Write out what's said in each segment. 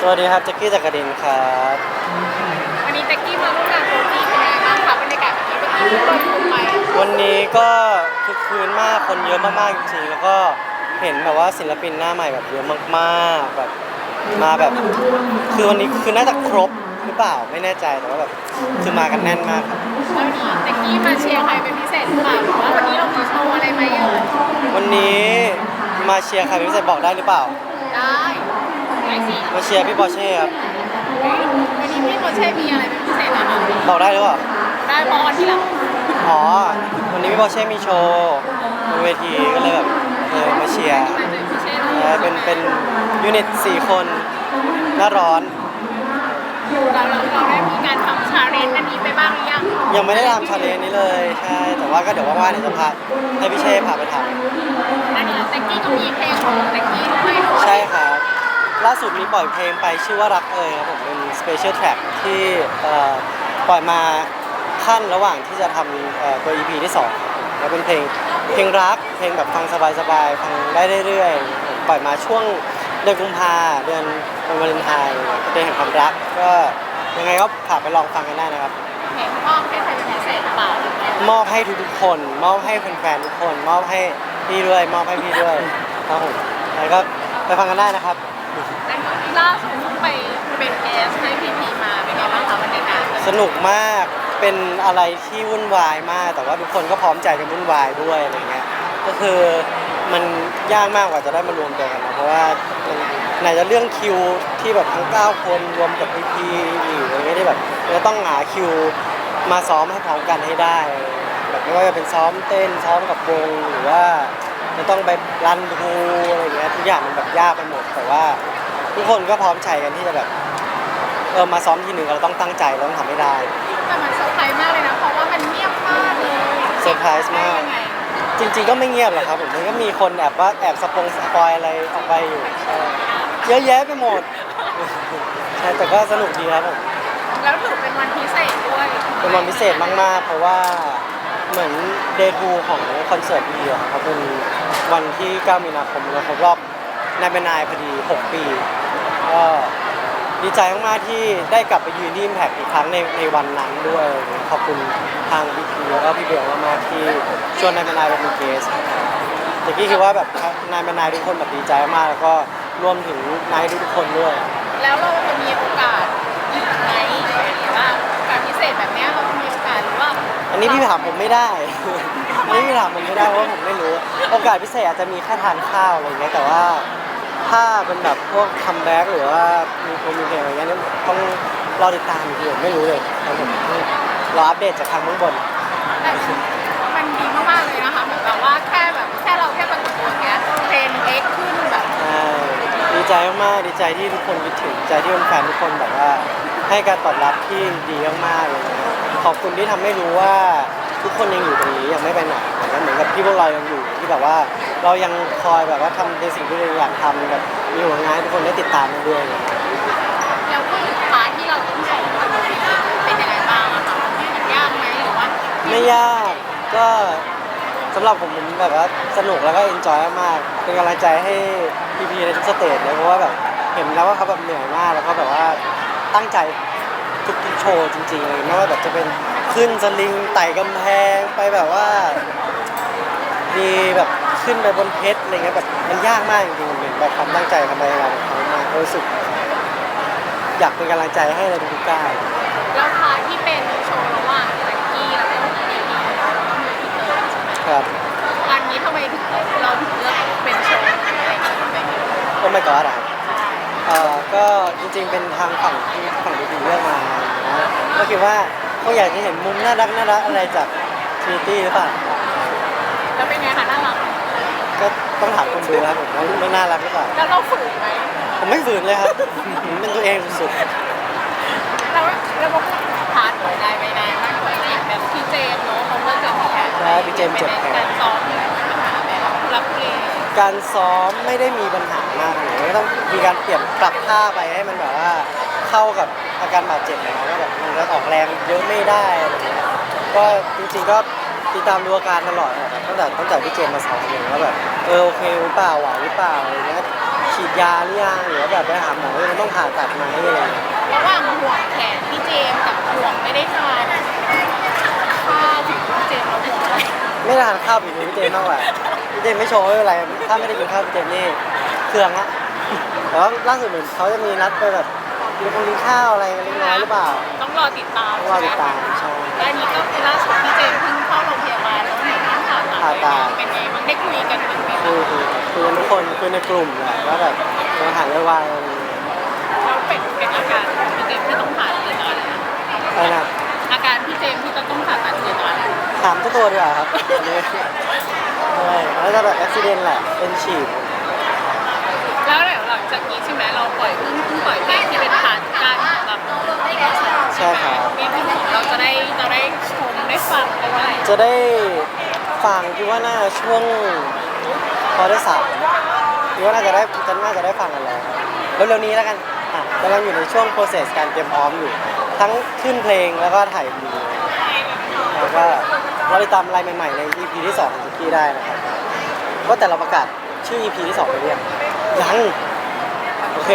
สวัสดีครับแจ็คกี้จากกระดินครับวันนี้แจ็คกี้มาร่วมงานโปรตีเป็นยังไงบ้างคะบรรยากาศแบบนี้เมื่อกี้เราชมไปวันนี้ก็คือคืนมากคนเยอะมากๆจริงๆแล้วก็เห็นแบบว่าศิลปินหน้าใหม่แบบเยอะมากๆแบบมาแบบ คือวันนี้คือน่าจะครบหรือเปล่าไม่แน่ใจแต่ว่าแบบคือมากันแน่นมากครับแล้ววันนี้แจ็คกี้มาเชียร์ใครเป็นพิเศษหรือเปล่าหรือว่าวันนี้เรามีโชว์อะไรไหมเอ่ยวันนี้มาเชียร์ใครเป็นพิเศษบอกได้หรือเปล่า ได้ได้สิ มาเชียร์พี่ปอร์เช่ครับเฮ้ยวันนี้พี่โคเช่มีอะไรเป็นพิเศษนะคะบอกได้หรือเปล่าได้บอลที่หลังอ๋อวันนี้พี่ปอร์เช่มีโชว์บนเวทีก็เลยแบบเออมาเชียร์มาเป็นพิเศษเออเป็นเป็นยูนิตสี่คนหน้าร้อน เราเราเราได้มีการทำชาเลนจ์อันนี้ไปบ้างหรือยังยังไม่ได้ทำชาเลนจ์นี้เลยใช่แต่ว่าก็เดี๋ยวว่างๆเดี๋ยวจะพาให้พี่เช่พาไปทอันนี้แจ็คกี้ก็มีเพลงของแจ็คกี้ด้วยำใช่ครับ ล่าสุดมีปล่อยเพลงไปชื่อว่ารักเอ่ยครับผมเป็นสเปเชียลแทร็กที่เอ่อปล่อยมาขั้นระหว่างที่จะทำเอ่อตัว EP ที่2ครับผมแล้วเป็นเพลงเพลงรักเพลงแบบฟังสบายๆฟังได้เรื่อยๆผมปล่อยมาช่วงเดือนกุมภาเดือนวันวาเลนไทน์เดือนแห่งความรักก็ยังไงก็ฝากไปลองฟังกันได้นะครับ เห็นมอบให้ใครเป็นพิเศษหรือเปล่ามอบให้ทุกๆคน มอบให้แฟนๆทุกคน มอบให้พี่ด้วย มอบให้พี่ด้วยครับผมแล้วก็ไปฟังกันได้นะครับอันนี้ ล่าสุดเพิ่งไปเป็นเอสให้พีพีมาเป็นไงบ้างคะบรรยากาศสนุกมากเป็นอะไรที่วุ่นวายมาก แต่ว่าทุกคนก็พร้อมใจกันวุ่นวายด้วยอะไรเงี้ยก็คือมันยากมากกว่าจะได้มารวมตัวกันนะเพราะว่ามันไหนจะเรื่องคิวที่แบบทั้ง 9 คนรวมกับพีพีอีกอะไรเงี้ยที่แบบเราต้องหาคิวมาซ้อมให้พร้อมกันให้ได้แบบไม่ว่าจะเป็นซ้อมเต้นซ้อมกับวงหรือว่าจะต้องไปรันทูอะไรเงี้ยทุกอย่างมันแบบยากไปหมดแต่ว่า ทุกคนก็พร้อมใจกันที่จะแบบเออมาซ้อมทีหนึ่งเราต้องตั้งใจเราต้องทำให้ได้ แต่มันเซอร์ไพรส์มากเลยนะ เพราะว่ามันเงียบมากเลยเซอร์ไพรส์มาก ได้ยังไงจริง ๆ ก็ไม่เงียบหรอกครับผมมันก็มีคนแอบว่าแอบสปงสปอยอะไรออกไปอยู่ใช่เยอะแยะไปหมดใช่แต่ก็สนุกดีครับผมแล้วถือเป็นวันพิเศษด้วยเป็นวันพิเศษมากๆ เพราะว่าเหมือนเดทูของคอนเสิร์ตวีอะครับเป็นวันที่ 9 มีนาคมแล้วครบรอบนายเป็นนายพอดี 6 ปี ก็ดีใจมากๆที่ได้กลับไปยืนที่ Impact อีกครั้งในในวันนั้นด้วย ขอบคุณทางพีพีแล้วก็พี่เบลมากๆที่ชวนนายเป็นนายเป็นเกสตะกี้คิดว่าแบบนายเป็นนายทุกคนแบบดีใจมากแล้วก็รวมถึงนายทุกๆคนด้วย แล้วเราจะมีโอกาสอีกไหมอะไรอย่างเงี้ยว่าโอกาสพิเศษแบบเนี้ยเราจะมีโอกาสหรือว่า อันนี้พี่ถามผมไม่ได้ อันนี้พี่ถามผมไม่ได้เพราะว่าผมไม่รู้ โอกาสพิเศษอาจจะมีแค่ทานข้าวอะไรเงี้ยแต่ว่า ถ้าเป็นแบบพวกคัมแบ็กหรือว่ามีโปรมีเพลงอะไรเงี้ยเนี่ยต้องรอติดตามอีกทีผมไม่รู้เลยครับผมรออัปเดตจากทางเบื้องบน แต่มันดีมากๆเลยนะคะเหมือนแบบว่าแค่แบบแค่เราแค่ปรากฏตัวอย่างเงี้ยเทรนเอ็กขึ้นแบบใช่ดีใจมากๆดีใจที่ทุกคนคิดถึงดีใจที่แฟนๆทุกคนแบบว่า ให้การตอบรับที่ดีมากๆเลยนะขอบคุณที่ทำให้รู้ว่าทุกคนยังอยู่ตรงนี้ยังไม่ไปไหนเห มือนกันเหมือนกับที่พวกเรายังอยู่ที่แบบว่าเรายังคอยแบบว่าทำในสิ่งที่เราอยากทำแบบมีผลงานให้ทุกคนได้ติดตามกันด้วยแล้วผู้สุดท้ายที่เราต้องส่งเป็นยังไงบ้างอะคะมันยากไหมหรือว่าไม่ยากก็สำหรับผมผมแบบว่าสนุกแล้วก็เอนจอยมากๆเป็นกำลังใจให้พีพีในทุกสเตจเลยเพราะว่าแบบเห็นแล้วว่าเขาแบบเหนื่อยมากแล้วก็แบบว่าตั้งใจทุกๆโชว์จริงๆเลยไม่ว่าแบบจะเป็นขึ้นสลิงไต่กำแพงไปแบบว่า มีแบบขึ้นไปบนเพชรอะไรเงี้ยแบบมันยากมากจริงๆผมเห็นแบบความตั้งใจความพยายามของเขามากรู้สึก อยากเป็นกำลังใจให้ในทุกๆก้าว แล้วพาที่เป็นโชว์ระหว่างแจ็คกี้แล้วก็พีพีแล้วก็มีพี่เติร์ดใช่ไหมครับอันนี้ทำไมถึงเราถึงเลือกเป็นโชว์อะไรอย่างเงี้ยไม่รู้โอ้ my god อะครับเอ่อก็จริงๆเป็นทางฝั่งที่ฝั่งดีๆเลือกมานะก็คิดว่าเขาอยากจะเห็นมุมน่ารักน่ารักอะไรจากทริตี้หรือเปล่า แล้วเป็นไงคะน่ารักก็ต้องถามคนดูครับผมว่ามันน่ารักหรือเปล่าแล้วเราฝืนไหมผมไม่ฝืนเลยครับผมเป็นตัวเองสุดแล้วแล้วมาพูดถึงพาร์ทหัวใจไม่ได้มากกว่านี้แบบพี่เจมส์เนาะเขาเพิ่งจะมีแผลๆนะพี่เจมส์เจ็บแผลการซ้อมมีปัญหาแบบรับเพลงการซ้อมไม่ได้มีปัญหามากเลยก็ต้องมีการเปลี่ยนปรับท่าไปให้มันแบบว่าเข้ากับอาการบาดเจ็บของเราก็แบบมันจะออกแรงเยอะไม่ได้อะไรเงี้ยก็จริงๆก็ ติดตามดูอาการตลอดนะครับตั้งแต่ตั้งแต่พี่เจมส์มาซ้อมเลยว่าแบบเออโอเคหรือเปล่าไหวหรือเปล่าอะไรเงี้ยฉีดยาหรือยังหรือว่าแบบไปหาหมอว่ามันต้องผ่าตัดไหมอะไรอย่างเงี้ยระหว่างห่วงแขนพี่เจมส์กับห่วงไม่ได้ทานข้าวถึงพี่เจมส์เราห่วงอะไรไม่ได้ทานข้าวผิดพี่เจมส์มากกว่าพี่เจมส์ไม่โชว์ไม่เป็นไรถ้าไม่ได้กินข้าวพี่เจมส์นี่เครื่องละแต่ว่าล่าสุดเหมือนเขาจะมีนัดไปแบบกินคงกินข้าวอะไรกันเล็กน้อยหรือเปล่า ต้องรอติดตามต้องรอติดตามใช่ และอันนี้ก็คือล่าสุดพี่เจมส์เพิ่งเข้า โรงพยาบาลแล้วเห็นว่าผ่าตัดผ่าตัด เป็นไงบ้างได้คุยกันบ้างไหมคือคือคือทุกคนคือในกลุ่มแหละว่าแบบมาหาเรื่องว่าอะไรอย่างเงี้ยแล้วเป็นเป็นอาการของพี่เจมส์ที่ต้องผ่าตัดเกิดอะไรอะไรนะอาการพี่เจมส์ที่จะต้องผ่าตัดเกิดอะไรถามเจ้าตัวดีกว่าครับอันนี้ใช่แล้วจะแบบอุบิเหตุแหละเป็นฉีด แล้วเดี๋ยวหลังจากนี้ใช่ไหมเราปล่อยเพิ่งเพิ่งปล่อยเพลงที่เป็นผ่านการแบบใช่ครับ มีที่ของเราจะได้จะได้ชมได้ฟังกันเมื่อไหร่จะได้ฟังคิดว่าน่าช่วงพอได้สามคิดว่าน่าจะได้จะน่าจะได้ฟังกันแล้วแล้วเร็วๆนี้แล้วกันอะกำลังอยู่ในช่วง process การเตรียมพร้อมอยู่ ทั้งขึ้นเพลงแล้วก็ถ่ายวีแล้วก็เราติดตามอะไรใหม่ๆใน EP ที่2ของสุกี้ได้นะครับว่าแต่เราประกาศชื่อ EP ที่2ไปเรียงยั ง โอเค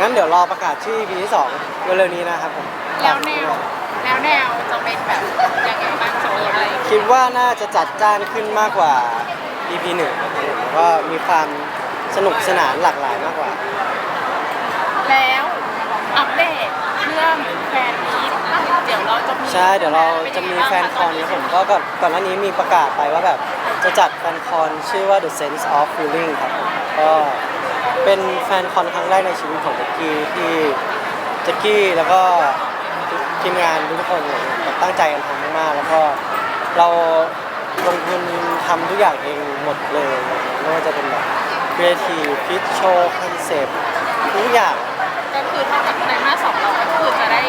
งั้นเดี๋ยวรอประกาศชื่อ EP ที่2เร็วๆนี้นะครับผมแล้วแนวแล้วแนวจะเป็นแบบยังไงบ้างจะมีอะไรคิดว่าน่าจะจัดจ้านขึ้นมากกว่า EP หนึ่งครับผมแล้วก็มีความสนุกสนานหลากหลายมากกว่า แล้วอัปเดตเรื่องแฟนมีตเดี๋ยวเราจะมีใช่ เดี๋ยวเราจะมีแฟนคอนครับผมก็ก่อนก่อนหน้านี้มีประกาศไปว่าแบบจะจัดแฟนคอนชื่อว่า The Sense of Feeling ครับผมก็ เป็นแฟนคอนครั้งแรกในชีวิตของแจ็กกี้ที่แจ็กกี้แล้วก็ทีมงานทุกคนเนี่ยแบบตั้งใจกันทำมากๆแล้วก็เราลงทุนทำทุกอย่างเองหมดเลยไม่ว่าจะเป็นแบบ creative pitch show concept ทุกอย่างก็คือเท่ากับในมาสสองเราก็คือจะได้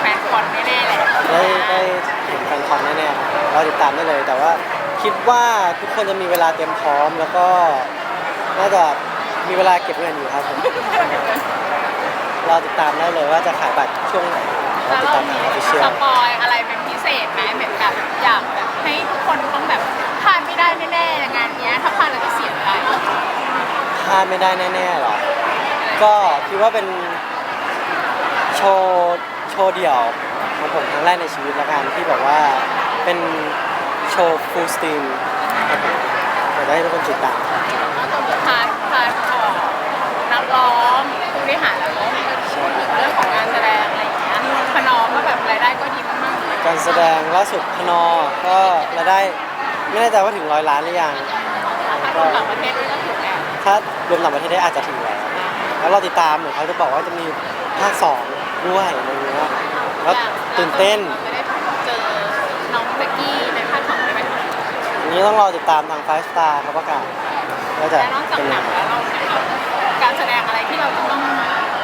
แฟนคอนแน่ๆแหละได้ได้เห็นแฟนคอนแน่ๆครับเราติดตามได้เลย แต่ว่าคิดว่าทุกคนจะมีเวลาเตรียมพร้อมแล้วก็น่าจะ มีเวลาเก็บเงินอยู่ครับผมเราติดตามได้เลยว่าจะขายบัตรช่วงไหนเราแล้วติดเราตามมีทางออฟฟิเชียสลปอยอะไรเป็นพิเศษไหมเหมือนแบบอยากแบบให้ทุกคนต้องแบบพลาดไม่ได้แน่ๆงานเนี้ยถ้าพลาดเราจะเสียใจพลาดไม่ได้แน่ๆหรอ ก็คิดว่าเป็นโชว์โชว์เดี่ยวของผมครั้งแรกในชีวิตละกันที่แบบว่าเป็นโชว์ฟูลสตรีมครับผมเดี๋ยวให้ทุกคนติดตามแล้วก็มีพาร์ทพาร์ทของนัก ร้องผู้บริหารแล้วก็พูดถึงเรื่องของงานแสดงอะไรอย่างเงี้ยพนอมก็แบบรายได้ก็ดีมากๆเลยการแสดงล่าสุดพนอก็รายได้ไม่แน่ใจว่าถึงร้อยล้านหรือยัง ถ้ารวมต่างประเทศด้วยก็ถูกแล้วถ้ารวมต่างประเทศได้อาจจะถึงแล้ว แล้วเราติดตามเหมือนเขาจะบอกว่าจะมีภาคสองด้วยอะไรเงี้ยแล้วตื่นเต้นเราจะได้เจอน้องเบกกี้ในภาคของได้ไหมอันนี้ต้องรอติดตามทางไฟสตาร์เขาประกาศว่าจะแล้วนอกจากเป็นหนัยังงไงแล้วเราเนี่ยเรา การแสดงอะไรที่เราจะต้อง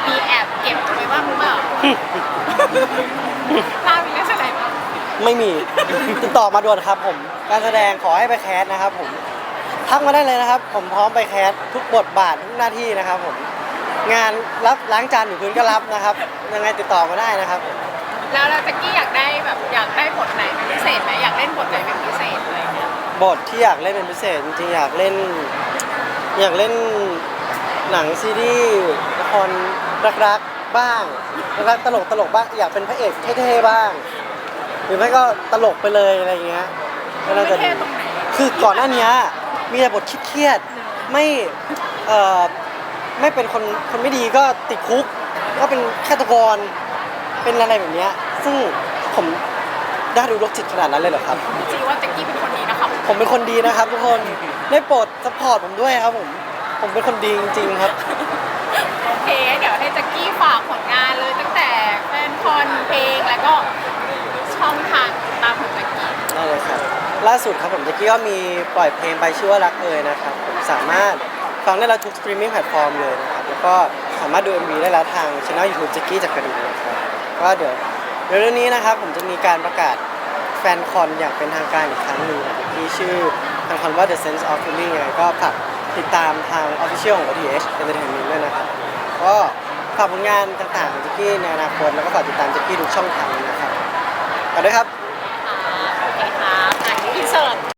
มีแอบเก็บไว้บ้างหรือเปล่าถ้ามีนักแสดงบ้างไม่มี ติดต่อมาด่วนครับผม การแสดงขอให้ไปแคสนะครับผมทักมาได้เลยนะครับ ผมพร้อมไปแคสทุกบทบาททุกหน้าที่นะครับผม งานรับล้างจานอยู่พื้นก็รับนะครับ ยังไงติดต่อมาได้นะครับ แล้วเราตะกี้อยากได้แบบอยากได้บทไหนเป็นพิเศษไหมอยากเล่นบทไหนเป็นพิเศษอะไรเงี้ยบทที่อยากเล่นเป็นพิเศษจริงๆอยากเล่น อยากเล่น หนังซีรีส์ละครรักๆบ้างรักๆตลกตลกๆบ้างอยากเป็นพระเอกเท่ๆบ้าง หรือไม่ก็ตลกไปเลยอะไรอย่างเงี้ยก็น่าจะไม่ดีเท่ตรงไหนคือก่อนหน้านี้มีแต่บทเครียดๆไม่เอ่อไม่เป็นคนคนไม่ดีก็ติดคุก ก็เป็นฆาตกรเป็นอะไรแบบเนี้ยซึ่งผมได้ดูโรคจิตขนาดนั้นเลยเหรอครับ จริงๆว่าตะกี้เป็นคนนี้นะครับ ผมเป็นคนดีนะครับทุกคนได้โปรดสปอร์ตผมด้วยครับผม ผมเป็นคนดีจริงๆครับ โอเค เดี๋ยวให้ตะกี้ฝากผลงานเลยตั้งแต่แฟนคอนเพลงแล้วก็ช่องทางตามของตะกี้ได้เลยครับ ล่าสุดครับผมตะกี้ก็มีปล่อยเพลงไปชื่อว่ารักเอ่ยนะครับผมสามารถฟังได้แล้วทุกสตรีมมิ่งแพลตฟอร์มเลยนะครับ แล้วก็สามารถดู MV ได้แล้วทางช่องยูทูบแจ็กกี้จากกระดิ่งนะครับก็เดี๋ยวเร็วๆนี้นะครับผมจะมีการประกาศแฟนคอนอย่างเป็นทางการอีกครั้งหนึ่งนะครับที่ชื่อทางคอนว่า The Sense of Feeling ยังไงก็ฝาก ติดตามทาง Official ของ OTH Entertainment ด้วยนะครับ ก็ฝากผลงานต่างๆของจิกกี้ในอนาคต แล้วก็ฝากติดตามจิกกี้ทุกช่องทางเลยนะครับฝากด้วยครับค่ะโอเคครับ